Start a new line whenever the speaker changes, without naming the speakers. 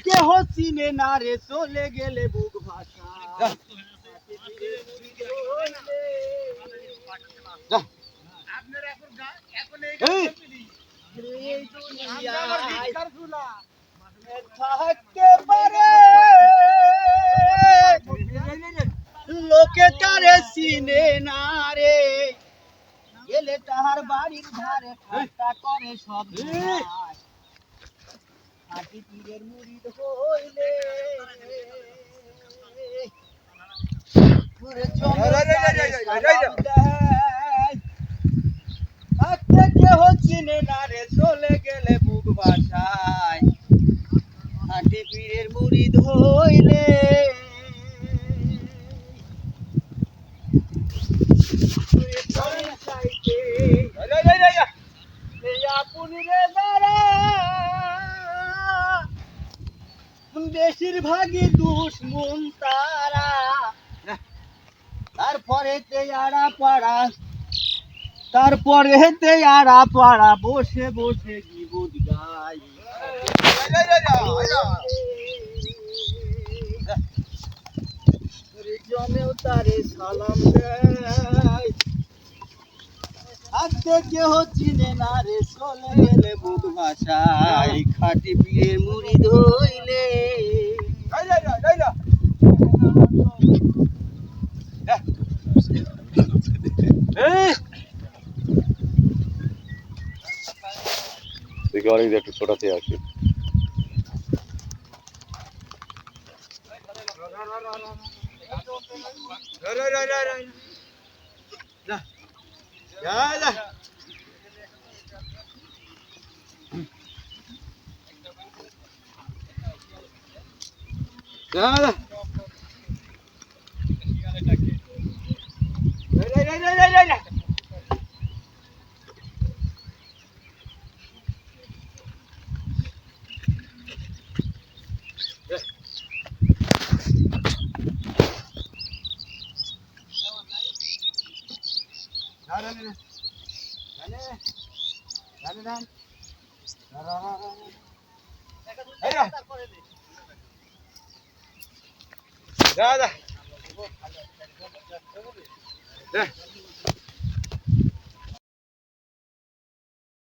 কেহ চিনে না রে চলে গেলে বুক ভাষা এই দুনিয়ায় থাকতে পারে লোকে তারে চিনে না রে গেলে তাহার বাড়ির ধারে ঠাট্টা করে সব। খাঁটি পীরের মুরিদ হইলে। থাকতে কেহ চিনে না রে চলে গেলে বুক বাসায় খাঁটি পীরের রে যারা, বেশিরভাগই দুশ্মন তারা। তারপরে তেয়ারা পাড়া তারপরে হেতে আড়া পাড়া বসে বসে গিবুদ গাই। রে তারে সালাম দেয়। আজকে কেহ চিনে না রে চলে গেলে বুক ভাষায়। খাটি পিড়ে মুড়ি ধইলে regarding the Tripurati action. Yeah, yeah. દાદા